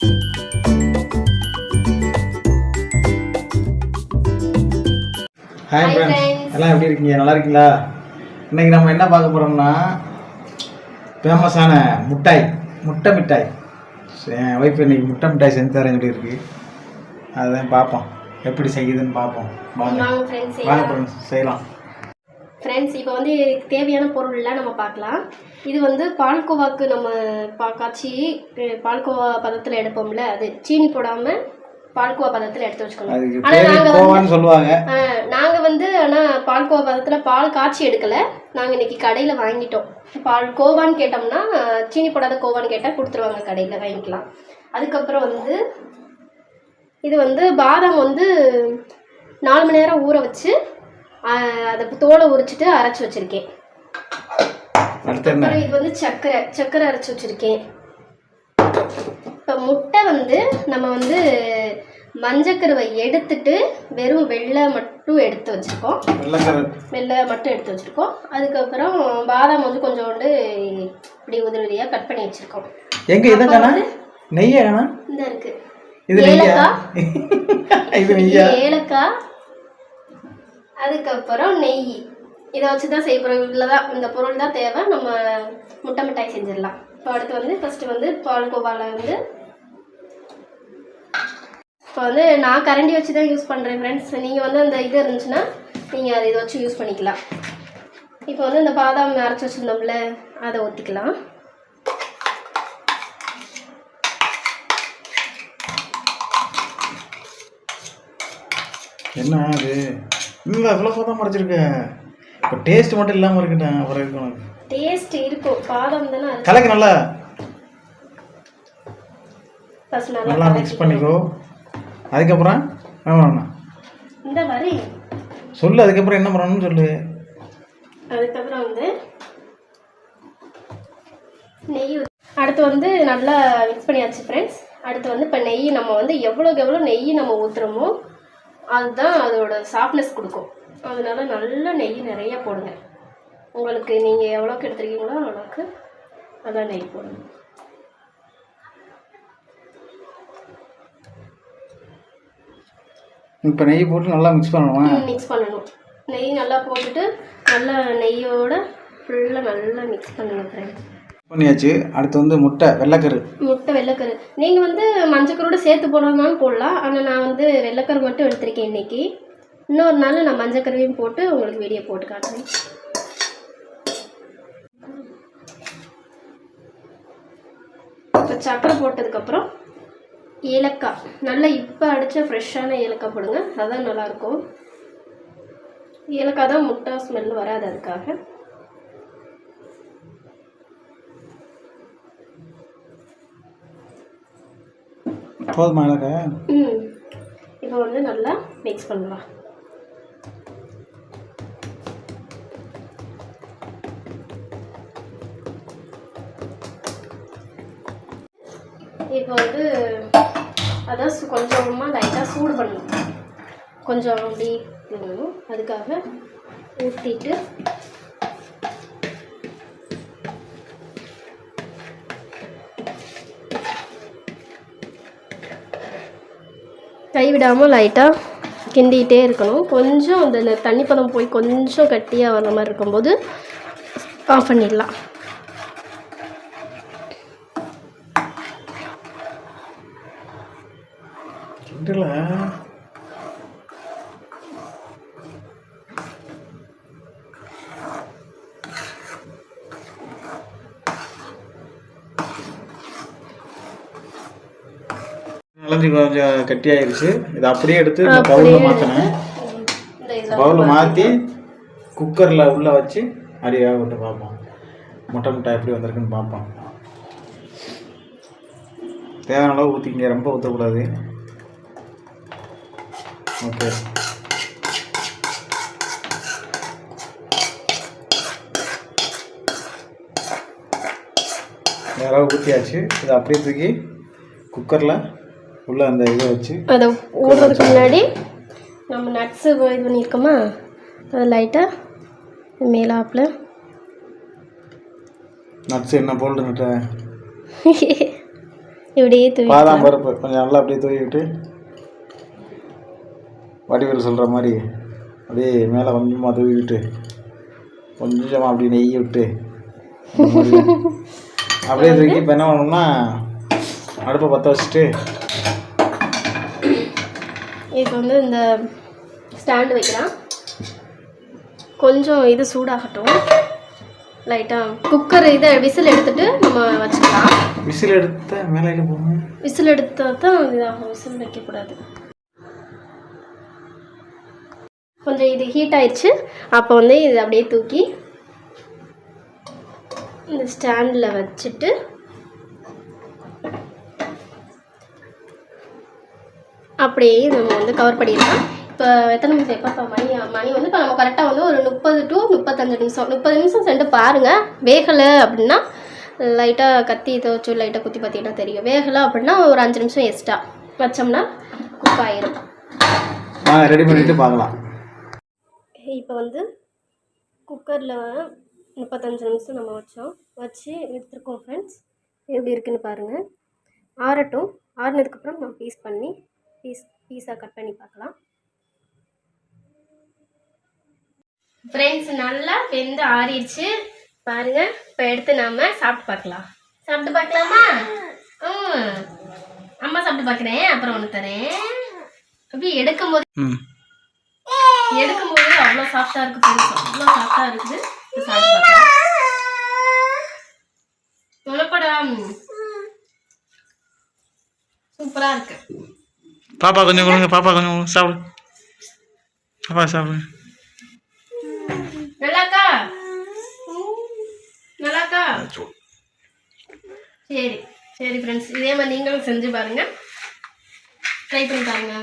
Hi friends. எல்லாம் எப்படி இருக்கீங்க? நல்லா இருக்கீங்களா? இன்னைக்கு நம்ம என்ன பார்க்க போறோம்னா ஃபேமஸான மிட்டாய் முட்டை மிட்டாய். என் ஒய்ஃப் இன்னைக்கு முட்டை மிட்டாய் செஞ்சு தரேன் சொல்லி இருக்கு அதுதான் பார்ப்போம். எப்படி செய்யுதுன்னு பார்ப்போம். வாங்க. வாங்க ஃப்ரெண்ட்ஸ் செய்யலாம். ஃப்ரெண்ட்ஸ் இப்போ வந்து தேவையான பொருள்லாம் நம்ம பார்க்கலாம். இது வந்து பால்கோவாக்கு நம்ம பா காய்ச்சி பால்கோவா பதத்தில் எடுப்போம்ல அது சீனி போடாமல் பால்கோவா பதத்தில் எடுத்து வச்சுக்கணும். அதுக்கு ஆனா பேரு நாங்க கோவான்னு சொல்லுவாங்க. நாங்கள் வந்து ஆனால் பால்கோவா பதத்தில் பால் காய்ச்சி எடுக்கலை. நாங்கள் இன்னைக்கு கடையில் வாங்கிட்டோம். பால் கோவான்னு கேட்டோம்னா சீனி போடாத கோவான்னு கேட்டால் கொடுத்துருவாங்க கடையில் வாங்கிக்கலாம். அதுக்கப்புறம் வந்து இது வந்து பாதாம் வந்து நாலு மணி நேரம் ஊற வச்சு அதை தோலை உரிச்சிட்டு அரைச்சி வச்சுருக்கேன். அப்புறம் இது வந்து சர்க்கரை சர்க்கரை அரைச்சி வச்சுருக்கேன். இப்போ முட்டை வந்து நம்ம வந்து மஞ்சக்கருவை எடுத்துட்டு வெறும் வெள்ளை மட்டும் எடுத்து வச்சுருக்கோம். வெள்ளை மட்டும் எடுத்து வச்சுருக்கோம். அதுக்கப்புறம் பாதாம் வந்து கொஞ்சோண்டு இப்படி உதிரி உதிரியாக கட் பண்ணி வச்சுருக்கோம். எங்க இதை காணா நெய்யா இருக்கு. நெய்யா? ஏலக்காய் அதுக்கப்புறம் நெய். இதை வச்சு தான் செய்ய போகிறோம் இவ்வளோ தான் இந்த பொருள் தான் தேவை. நம்ம முட்டை மிட்டாய் செஞ்சிடலாம். இப்போ அடுத்து வந்து ஃபஸ்ட்டு வந்து பால்கோவாவில் வந்து இப்போ வந்து நான் கரண்டி வச்சு தான் யூஸ் பண்ணுறேன் ஃப்ரெண்ட்ஸ் நீங்கள் வந்து அந்த இது இருந்துச்சுன்னா நீங்கள் அதை இதை வச்சு யூஸ் பண்ணிக்கலாம். இப்போ வந்து இந்த பாதாம் அரைச்சி வச்சுருந்தோம்ல அதை ஊற்றிக்கலாம் என்ன அது இல்லை அவ்வளோ பார்த்தா மறைச்சிருக்க இப்போ டேஸ்ட் மட்டும் இல்லாமல் இருக்குண்ணா அப்புறம் இருக்கு உனக்கு டேஸ்ட் இருக்கும். பாதாம் தானே கலக்கு நல்லா? நல்லா மிக்ஸ் பண்ணிக்கோ. அதுக்கப்புறம் ஆமாண்ணா இந்த மாதிரி சொல்லு அதுக்கப்புறம் என்ன பண்ணணும்னு சொல்லு. அதுக்கப்புறம் வந்து நெய் அடுத்து வந்து நல்லா மிக்ஸ் பண்ணியாச்சு ஃப்ரெண்ட்ஸ் அடுத்து வந்து இப்போ நெய் நம்ம வந்து எவ்வளோக்கு எவ்வளோ நெய் நம்ம ஊற்றுறோமோ அதுதான் அதோட சாஃப்ட்னஸ் கொடுக்கும். அதனால நல்லா நெய் நிறைய போடுங்க. உங்களுக்கு நீங்கள் எவ்வளோக்கு எடுத்துருக்கீங்களோ அவ்வளோக்கு அதான் நெய் போடணும் இப்போ நெய் போட்டு நல்லா மிக்ஸ் பண்ணணுமா? மிக்ஸ் பண்ணணும். நெய் நல்லா போட்டுட்டு நல்லா நெய்யோட ஃபுல்லாக நல்லா மிக்ஸ் பண்ணுங்க ஃப்ரெண்ட்ஸ் பண்ணியாச்சு. அடுத்து வந்து முட்டை வெள்ளைக்கரு. முட்டை வெள்ளைக்கரு. நீங்கள் வந்து மஞ்சக்கரோட சேர்த்து போடுறதுனாலும் போடலாம். ஆனால் நான் வந்து வெள்ளைக்கரு மட்டும் எடுத்திருக்கேன் இன்னைக்கு. இன்னொரு நாள் நான் மஞ்சக்கருவையும் போட்டு உங்களுக்கு வீடியோ போட்டு காட்டுறேன். இப்போ சக்கரை போட்டதுக்கப்புறம் ஏலக்காய். நல்லா இப்போ அடித்த ஃப்ரெஷ்ஷான ஏலக்காய் போடுங்க. அதுதான் நல்லாயிருக்கும். ஏலக்காய் தான் முட்டை ஸ்மெல் வராது அதுக்காக. போதுமா எனக்கு? ம். இப்போ வந்து நல்லா மிக்ஸ் பண்ணலாம். இப்போ வந்து அதான் சு- கொஞ்சமாக லைட்டாக சூடு பண்ணணும். கொஞ்சம் அப்படி அதுக்காக ஊற்றிட்டு கைவிடாமல் லைட்டாக கிண்டிகிட்டே இருக்கணும். கொஞ்சம் அந்த தண்ணி பதம் போய் கொஞ்சம் கட்டியாக வர மாதிரி இருக்கும்போது ஆஃப் பண்ணிடலாம். கிண்டல? நிலஞ்சி கொஞ்சம் கட்டியாயிருச்சு. இதை அப்படியே எடுத்து பவுலில் மாற்றினேன் பவுலில் மாற்றி குக்கரில் உள்ளே வச்சு அப்படியே வேக விட்டு பார்ப்போம். முட்டை முட்டை எப்படி வந்திருக்குன்னு பார்ப்போம். தேவையான அளவு ஊற்றிக்கிங்க ரொம்ப ஊற்றக்கூடாது ஓகே. அளவு ஊற்றியாச்சு இதை அப்படியே தூக்கி குக்கரில் உள்ள அந்த இதை வச்சு அதை ஊடுறதுக்கு முன்னாடி நம்ம நட்ஸு இது பண்ணியிருக்கோமா? அது லைட்டாக மேலாப்பில். நட்ஸ் என்ன போல்டு நட்ட? இப்படியே தூவி பாதாம் பருப்பு. கொஞ்சம் நல்லா அப்படியே தூவிட்டு வடிவேல் சொல்கிற மாதிரி அப்படியே மேலே கொஞ்சமாக தூவிட்டு கொஞ்சமாக அப்படியே நெய் விட்டு. அப்படியே தூக்கி இப்போ என்ன பண்ணணும்னா அடுப்பை பற்ற வச்சுட்டு இப்போ வந்து இந்த ஸ்டாண்டு வைக்கலாம். கொஞ்சம் இது சூடாகட்டும். லைட்டாக குக்கர் இதை விசில் எடுத்துட்டு நம்ம வச்சுக்கலாம். விசில் எடுத்த மேலே போகணும் விசில் எடுத்தால் தான் இதாகும். விசில் வைக்கக்கூடாது. கொஞ்சம் இது ஹீட் ஆயிடுச்சு. அப்போ வந்து இது அப்படியே தூக்கி இந்த ஸ்டாண்டில் வச்சுட்டு அப்படியே நம்ம வந்து கவர் பண்ணிடலாம். இப்போ எத்தனை நிமிஷம் எப்போ மணி மணி வந்து இப்போ நம்ம கரெக்டாக வந்து ஒரு முப்பது டு முப்பத்தஞ்சு நிமிஷம். முப்பது நிமிஷம் சென்று பாருங்கள் வேகலை அப்படின்னா லைட்டாக கத்தி துவச்சு லைட்டாக குத்தி பார்த்தீங்கன்னா தெரியும். வேகலை அப்படின்னா ஒரு அஞ்சு நிமிஷம் எக்ஸ்ட்ரா வச்சோம்னா குக் ஆயிரும். ரெடி பண்ணிவிட்டு பார்க்கலாம். இப்போ வந்து குக்கரில் முப்பத்தஞ்சு நிமிஷம் நம்ம வச்சோம். வச்சு எடுத்துருக்கோம் ஃப்ரெண்ட்ஸ் எப்படி இருக்குன்னு பாருங்கள் ஆறட்டும். ஆறுனதுக்கப்புறம் நம்ம பீஸ் பண்ணி பீஸ் பீஸாக கட் பண்ணி பார்க்கலாம். ஃப்ரெண்ட்ஸ் நல்லா வெந்து ஆறிடுச்சு. பாருங்க இப்போ எடுத்து நாம சாப்பிட்டு பார்க்கலாம். சாப்பிட்டு பார்க்கலாமா? ம் அம்மா சாப்பிட்டு பார்க்குறேன் அப்புறம் ஒன்று தரேன். அப்படி எடுக்கும்போது ம். எடுக்கும்போது அவ்வளோ சாஃப்டாக இருக்கு ஃப்ரெண்ட்ஸ் அவ்வளோ சாஃப்டாக இருக்குது. சாப்பிட்டு பார்க்கலாம். தொலைப்படம் சூப்பராக இருக்கு. பாப்பா கொஞ்சம் கொடுங்க பாப்பா கொஞ்சம் கொடுங்க. சாப்பிடு. பாப்பா சாப்பிடுங்க நல்லாக்கா நல்லாக்கா சரி சரி ஃப்ரெண்ட்ஸ் இதே மாதிரி நீங்களும் செஞ்சு பாருங்க. ட்ரை பண்ணி பாருங்க.